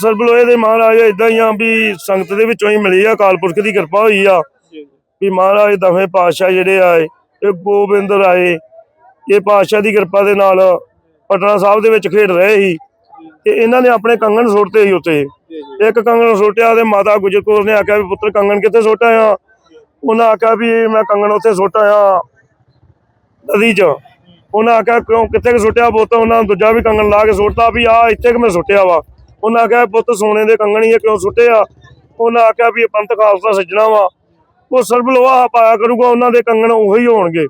ਸਰਬਲੋਏ ਦੇ ਮਹਾਰਾਜ ਇਦਾਂ ਹੀ ਆ ਵੀ ਸੰਗਤ ਦੇ ਵਿੱਚੋਂ ਹੀ ਮਿਲੀ ਆ ਅਕਾਲ ਪੁਰਖ ਦੀ ਕਿਰਪਾ ਹੋਈ ਆ। ਵੀ ਮਹਾਰਾਜ ਦਵੇਂ ਪਾਤਸ਼ਾਹ ਜਿਹੜੇ ਆਏ ਇਹ ਗੋਬਿੰਦ ਰਾਏ ਇਹ ਪਾਤਸ਼ਾਹ ਦੀ ਕਿਰਪਾ ਦੇ ਨਾਲ ਪਟਨਾ ਸਾਹਿਬ ਦੇ ਵਿੱਚ ਖੇਡ ਰਹੇ ਸੀ। ਤੇ ਇਹਨਾਂ ਨੇ ਆਪਣੇ ਕੰਗਣ ਸੁੱਟਤੇ ਸੀ ਉੱਤੇ ਇੱਕ ਕੰਗਣ ਸੁੱਟਿਆ ਤੇ ਮਾਤਾ ਗੁਜਰ ਕੌਰ ਨੇ ਆਖਿਆ ਵੀ ਪੁੱਤਰ ਕੰਗਣ ਕਿੱਥੇ ਸੁੱਟ ਆਇਆ? ਉਹਨਾਂ ਆਖਿਆ ਵੀ ਮੈਂ ਕੰਗਣ ਉੱਥੇ ਸੁੱਟ ਆਇਆ ਨਦੀ 'ਚ। ਉਹਨਾਂ ਆਖਿਆ ਕਿਉਂ ਕਿੱਥੇ ਸੁੱਟਿਆ ਪੁੱਤ? ਉਹਨਾਂ ਦੂਜਾ ਵੀ ਕੰਗਣ ਲਾ ਕੇ ਸੁੱਟਤਾ ਵੀ ਆ ਇੱਥੇ ਕਿ ਮੈਂ ਸੁੱਟਿਆ ਵਾ। ਉਹਨਾਂ ਆਖਿਆ, ਪੁੱਤ, ਸੋਨੇ ਦੇ ਕੰਗਣ ਸੁੱਟੇ ਆ? ਉਹਨਾਂ ਆਖਿਆ ਵੀ ਇਹ ਪੰਥ ਖਾਲਸਾ ਸੱਜਣਾ ਵਾ। ਉਹ ਸਰਬ ਲੋਹਾ ਪਾਇਆ ਕਰੂਗਾ, ਉਹਨਾਂ ਦੇ ਕੰਗਣ ਉਹੀ ਹੋਣਗੇ।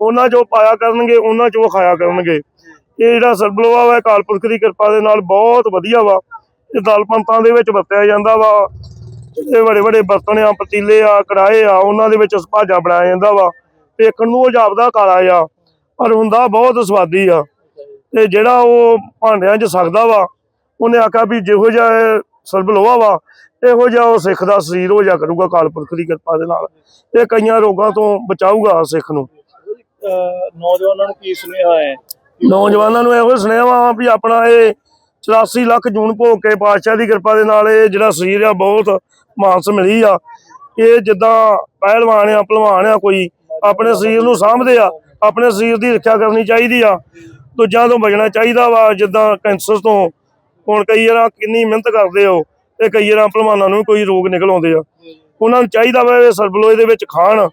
ਉਹਨਾਂ ਜੋ ਪਾਇਆ ਕਰਨਗੇ, ਉਹਨਾਂ ਚੋਂ ਖਾਇਆ ਕਰਨਗੇ। ਇਹ ਜਿਹੜਾ ਸਰਬ ਲੋਹਾ ਵਾ, ਇਹ ਪੁਰਖ ਦੀ ਕਿਰਪਾ ਦੇ ਨਾਲ ਬਹੁਤ ਵਧੀਆ ਵਾ। ਇਹ ਦਲ ਪੰਥਾਂ ਦੇ ਵਿੱਚ ਵਰਤਿਆ ਜਾਂਦਾ ਵਾ। ਇਹ ਬੜੇ ਬੜੇ ਬਰਤਨ ਆ, ਪਤੀਲੇ ਆ ਕੜਾਏ ਆ, ਉਹਨਾਂ ਦੇ ਵਿੱਚ ਭਾਜਾ ਬਣਾਇਆ ਜਾਂਦਾ ਵਾ। ਵੇਖਣ ਨੂੰ ਉਹ ਜਾਪਦਾ ਕਾਲਾ ਆ ਪਰ ਹੁੰਦਾ ਬਹੁਤ ਸਵਾਦੀ ਆ। ਤੇ ਜਿਹੜਾ ਉਹ ਭਾਂਡਿਆਂ 'ਚ ਸਕਦਾ ਵਾ ਉਹਨੇ ਆਖਿਆ ਵੀ ਜਿਹੋ ਜਿਹਾ ਸਰਬ ਲੋਹਾ ਵਾ ਇਹੋ ਜਿਹਾ ਉਹ ਸਿੱਖ ਦਾ ਸਰੀਰ ਹੋ ਜਾ ਕਰੂਗਾ ਅਕਾਲ ਪੁਰਖ ਦੀ ਕਿਰਪਾ ਦੇ ਨਾਲ। ਇਹ ਕਈਆਂ ਰੋਗਾਂ ਤੋਂ ਬਚਾਊਗਾ ਸਿੱਖ ਨੂੰ। ਨੌਜਵਾਨਾਂ ਨੂੰ ਕੀ ਸੁਨੇਹਾ ਹੈ? ਨੌਜਵਾਨਾਂ ਨੂੰ ਇਹੋ ਸੁਨੇਹਾ ਵਾ ਵੀ ਆਪਣਾ ਇਹ 84 ਲੱਖ ਜੂਨ ਭੋਗ ਕੇ ਪਾਤਸ਼ਾਹ ਦੀ ਕਿਰਪਾ ਦੇ ਨਾਲ ਇਹ ਜਿਹੜਾ ਸਰੀਰ ਆ ਬਹੁਤ ਮਾਨਸ ਮਿਲੀ ਆ। ਇਹ ਜਿੱਦਾਂ ਪਹਿਲਵਾਨ ਆ ਭਲਵਾਨ ਆ ਕੋਈ ਆਪਣੇ ਸਰੀਰ ਨੂੰ ਸਾਂਭਦੇ ਆ ਆਪਣੇ ਸਰੀਰ ਦੀ ਰੱਖਿਆ ਕਰਨੀ ਚਾਹੀਦੀ ਆ। ਦੂਜਿਆਂ ਤੋਂ ਬਚਣਾ ਚਾਹੀਦਾ ਵਾ ਜਿੱਦਾਂ ਕੈਂਸਰ ਤੋਂ ਹੁਣ ਕਈ ਵਾਰ ਕਿੰਨੀ ਮਿਹਨਤ ਕਰਦੇ ਹੋ ਤੇ ਕਈ ਵਾਰ ਭਲਵਾਨਾਂ ਨੂੰ ਕੋਈ ਰੋਗ ਨਿਕਲ ਆਉਂਦੇ ਆ ਉਹਨਾਂ ਨੂੰ ਚਾਹੀਦਾ ਵਾ ਇਹ ਸਰਬਲੋਏ ਦੇ ਵਿੱਚ ਖਾਣ।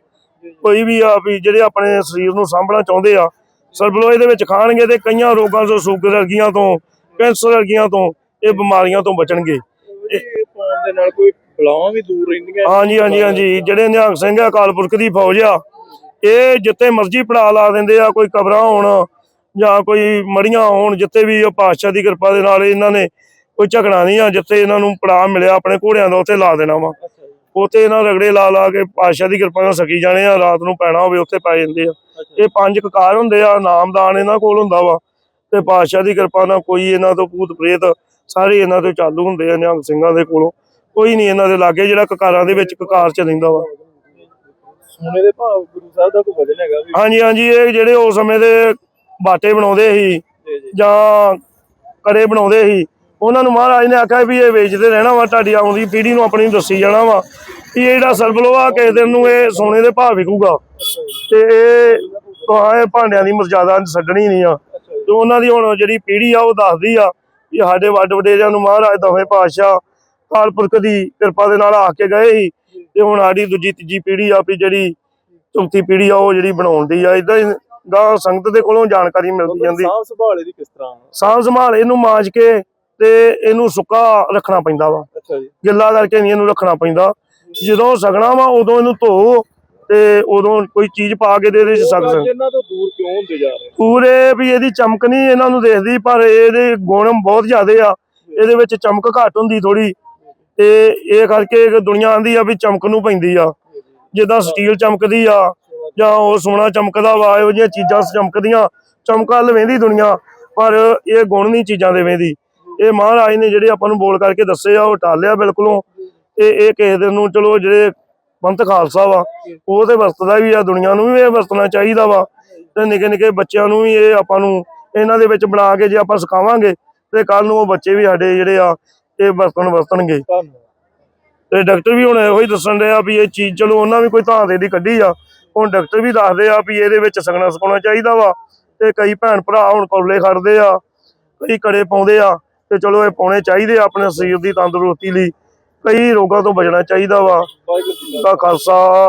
ਕੋਈ ਵੀ ਆ ਵੀ ਜਿਹੜੇ ਆਪਣੇ ਸਰੀਰ ਨੂੰ ਸਾਂਭਣਾ ਚਾਹੁੰਦੇ ਆ ਸਰਬਲੋਏ ਦੇ ਵਿੱਚ ਖਾਣਗੇ ਤੇ ਕਈਆਂ ਰੋਗਾਂ ਤੋਂ ਸ਼ੂਗਰ ਵਰਗੀਆਂ ਤੋਂ ਕੈਂਸਰ ਵਰਗੀਆਂ ਤੋਂ ਇਹ ਬਿਮਾਰੀਆਂ ਤੋਂ ਬਚਣਗੇ। ਇਹ ਪਾਉਣ ਦੇ ਨਾਲ ਕੋਈ ਬਲਾਵਾਂ ਵੀ ਦੂਰ ਰਹਿੰਦੀਆਂ। ਹਾਂਜੀ ਹਾਂਜੀ ਹਾਂਜੀ। ਜਿਹੜੇ ਨਿਹੰਗ ਸਿੰਘ ਆ ਅਕਾਲ ਪੁਰਖ ਦੀ ਫੌਜ ਆ ਇਹ ਜਿੱਥੇ ਮਰਜ਼ੀ ਪੜਾ ਲਾ ਦਿੰਦੇ ਆ ਕੋਈ ਕਬਰਾਂ ਹੋਣ ਜਾਂ ਕੋਈ ਮੜੀਆਂ ਹੋਣ ਜਿੱਥੇ ਵੀ ਉਹ ਪਾਤਸ਼ਾਹ ਦੀ ਕਿਰਪਾ ਦੇ ਨਾਲ ਇਹਨਾਂ ਨੇ ਕੋਈ ਝਗੜਾ ਨਹੀਂ ਆ ਜਿੱਥੇ ਇਹਨਾਂ ਨੂੰ ਪੜਾ ਮਿਲਿਆ ਆਪਣੇ ਘੋੜਿਆਂ ਦਾ ਉੱਥੇ ਲਾ ਦੇਣਾ ਵਾ। ਉੱਥੇ ਇਹਨਾਂ ਰਗੜੇ ਲਾ ਲਾ ਕੇ ਪਾਤਸ਼ਾਹ ਦੀ ਕਿਰਪਾ ਨਾਲ ਸਕੀ ਜਾਣੇ ਆ ਰਾਤ ਨੂੰ ਪੈਣਾ ਹੋਵੇ ਉੱਥੇ ਪੈ ਜਾਂਦੇ ਆ। ਇਹ ਪੰਜ ਕਕਾਰ ਹੁੰਦੇ ਆ ਨਾਮਦਾਨ ਇਹਨਾਂ ਕੋਲ ਹੁੰਦਾ ਵਾ। ਤੇ ਪਾਤਸ਼ਾਹ ਦੀ ਕਿਰਪਾ ਨਾਲ ਕੋਈ ਇਹਨਾਂ ਤੋਂ ਭੂਤ ਪ੍ਰੇਤ ਸਾਰੇ ਇਹਨਾਂ ਤੋਂ ਚਾਲੂ ਹੁੰਦੇ ਆ ਨਿਹੰਗ ਸਿੰਘਾਂ ਦੇ ਕੋਲੋਂ। ਕੋਈ ਨਹੀਂ ਇਹਨਾਂ ਦੇ ਲਾਗੇ ਜਿਹੜਾ ਕਕਾਰਾਂ ਦੇ ਵਿੱਚ ਕਕਾਰ ਚ ਰਹਿੰਦਾ ਵਾ। ਸੋਨੇ ਦੇ ਭਾਵ ਗੁਰੂ ਸਾਹਿਬ ਦਾ ਕੋਈ ਵਜਨ ਹੈਗਾ ਵੀ? ਹਾਂਜੀ ਹਾਂਜੀ ਇਹ ਜਿਹੜੇ ਉਸ ਸਮੇਂ ਦੇ ਬਾਟੇ ਬਣਾਉਂਦੇ ਸੀ ਜੀ ਕੜੇ ਬਣਾਉਂਦੇ ਸੀ। ਉਹਨਾਂ ਨੂੰ ਮਹਾਰਾਜ ਨੇ ਆਖਿਆ ਵੀ ਇਹ ਵੇਚਦੇ ਰਹਿਣਾ ਵਾ ਤੁਹਾਡੀ ਆਉਂਦੀ ਪੀੜ੍ਹੀ ਨੂੰ ਆਪਣੀ ਦੱਸੀ ਜਾਣਾ ਵਾ ਵੀ ਇਹ ਜਿਹੜਾ ਸਰਬਲੋਆ ਕਿਸੇ ਦਿਨ ਨੂੰ ਇਹ ਸੋਨੇ ਦੇ ਭਾਅ ਵਿਕੂਗਾ। ਤੇ ਇਹ ਤਾਂ ਇਹ ਭਾਂਡਿਆਂ ਦੀ ਮਰਜ਼ਾਦਾ ਛੱਡਣੀ ਨਹੀਂ ਆ। ਤੇ ਉਹਨਾਂ ਦੀ ਹੁਣ ਜਿਹੜੀ ਪੀੜ੍ਹੀ ਆ ਉਹ ਦੱਸਦੀ ਆ ਕਿ ਸਾਡੇ ਵੱਡ ਵਡੇਰਿਆਂ ਨੂੰ ਮਹਾਰਾਜ ਦਵੇਂ ਪਾਤਸ਼ਾਹ ਅਕਾਲ ਪੁਰਖ ਦੀ ਕਿਰਪਾ ਦੇ ਨਾਲ ਆ ਕੇ ਗਏ ਸੀ। ਤੇ ਹੁਣ ਸਾਡੀ ਦੂਜੀ ਤੀਜੀ ਪੀੜ੍ਹੀ ਆ ਵੀ ਜਿਹੜੀ ਚੌਥੀ ਪੀੜ੍ਹੀ ਆ ਉਹ ਜਿਹੜੀ ਬਣਾਉਣ ਦੀ ਆ ਇਦਾਂ ਹੀ ਗਾਂ ਸੰਗਤ ਦੇ ਕੋਲੋਂ ਜਾਣਕਾਰੀ ਮਿਲਦੀ ਜਾਂਦੀ। ਸਾਂਭ ਸੰਭਾਲੇ ਦੀ ਕਿਸ ਤਰ੍ਹਾਂ? ਸਾਂਭ ਸੰਭਾਲ ਇਹਨੂੰ ਮਾਂਜ ਕੇ ਤੇ ਇਹਨੂੰ ਸੁੱਕਾ ਰੱਖਣਾ ਪੈਂਦਾ ਵਾ। ਅੱਛਾ ਜੀ। ਗਿੱਲਾ ਕਰਕੇ ਨਹੀਂ ਇਹਨੂੰ ਰੱਖਣਾ ਪੈਂਦਾ। ਜਦੋਂ ਸਗਣਾ ਵਾ ਉਦੋਂ ਇਹਨੂੰ ਧੋ ਤੇ ਉਦੋਂ ਕੋਈ ਚੀਜ਼ ਪਾ ਕੇ ਦੇ ਇਹਦੇ ਚ ਸਕ ਇਹਨਾਂ ਤੋਂ ਦੂਰ ਕਿਉਂ ਹੁੰਦੇ ਜਾ ਰਹੇ? ਪੂਰੇ ਵੀ ਇਹਦੀ ਚਮਕ ਨਹੀਂ ਇਹਨਾਂ ਨੂੰ ਦੇਖਦੀ ਪਰ ਇਹਦੇ ਗੁਣ ਬਹੁਤ ਜ਼ਿਆਦੇ ਆ। ਇਹਦੇ ਵਿੱਚ ਚਮਕ ਘੱਟ ਹੁੰਦੀ ਥੋੜੀ ਤੇ ਇਹ ਕਰਕੇ ਦੁਨੀਆ ਆਂਦੀ ਆ ਵੀ ਚਮਕ ਨੂੰ ਪੈਂਦੀ ਆ। ਜਿੱਦਾਂ ਸਟੀਲ ਚਮਕਦੀ ਆ ਜਾਂ ਉਹ ਸੋਨਾ ਚਮਕਦਾ ਵਾ ਇਹੋ ਜਿਹੀਆਂ ਚੀਜ਼ਾਂ ਚਮਕਦੀਆਂ ਚਮਕਾਂ ਲਵੇਂਦੀ ਦੁਨੀਆ ਪਰ ਇਹ ਗੁਣ ਨਹੀਂ ਚੀਜ਼ਾਂ ਦੇ ਵੇਂਦੀ। ਇਹ ਮਹਾਰਾਜ ਨੇ ਜਿਹੜੇ ਆਪਾਂ ਨੂੰ ਬੋਲ ਕਰਕੇ ਦੱਸੇ ਆ ਉਹ ਟਾਲਿਆ ਬਿਲਕੁਲੋਂ। ਤੇ ਇਹ ਕਿਸੇ ਦਿਨ ਨੂੰ ਚਲੋ ਜਿਹੜੇ ਪੰਥ ਖਾਲਸਾ ਵਾ ਉਹ ਤੇ ਵਰਤਦਾ ਵੀ ਆ ਦੁਨੀਆ ਨੂੰ ਵੀ ਇਹ ਵਰਤਣਾ ਚਾਹੀਦਾ ਵਾ। ਤੇ ਨਿੱਕੇ ਨਿੱਕੇ ਬੱਚਿਆਂ ਨੂੰ ਵੀ ਇਹ ਆਪਾਂ ਨੂੰ ਇਹਨਾਂ ਦੇ ਵਿੱਚ ਬਣਾ ਕੇ ਜੇ ਆਪਾਂ ਸਿਖਾਵਾਂਗੇ ਤੇ ਕੱਲ ਨੂੰ ਉਹ ਬੱਚੇ ਵੀ ਸਾਡੇ ਜਿਹੜੇ ਆ ਇਹ ਵਰਤਣ ਵਰਤਣਗੇ। ਤੇ ਡਾਕਟਰ ਵੀ ਹੁਣ ਇਹੋ ਹੀ ਦੱਸਣ ਰਿਹਾ ਵੀ ਇਹ ਚੀਜ਼ ਚਲੋ ਉਹਨਾਂ ਵੀ ਕੋਈ ਥਾਂ ਦੇ ਦੀ ਕੱਢੀ ਆ ਹੁਣ ਡਾਕਟਰ ਵੀ ਦੱਸਦੇ ਆ ਵੀ ਇਹਦੇ ਵਿੱਚ ਸਗਣਾ ਸਕਾਉਣਾ ਚਾਹੀਦਾ ਵਾ ਤੇ ਕਈ ਭੈਣ ਭਰਾ ਹੁਣ ਕੌਲੇ ਖੜਦੇ ਆ, ਕਈ ਕੜੇ ਪਾਉਂਦੇ ਆ ਤੇ ਚਲੋ ਇਹ ਪਾਉਣੇ ਚਾਹੀਦੇ ਆ ਆਪਣੇ ਸਰੀਰ ਦੀ ਤੰਦਰੁਸਤੀ ਲਈ, ਕਈ ਰੋਗਾਂ ਤੋਂ ਬਚਣਾ ਚਾਹੀਦਾ ਵਾ। ਦਾ ਖਾਲਸਾ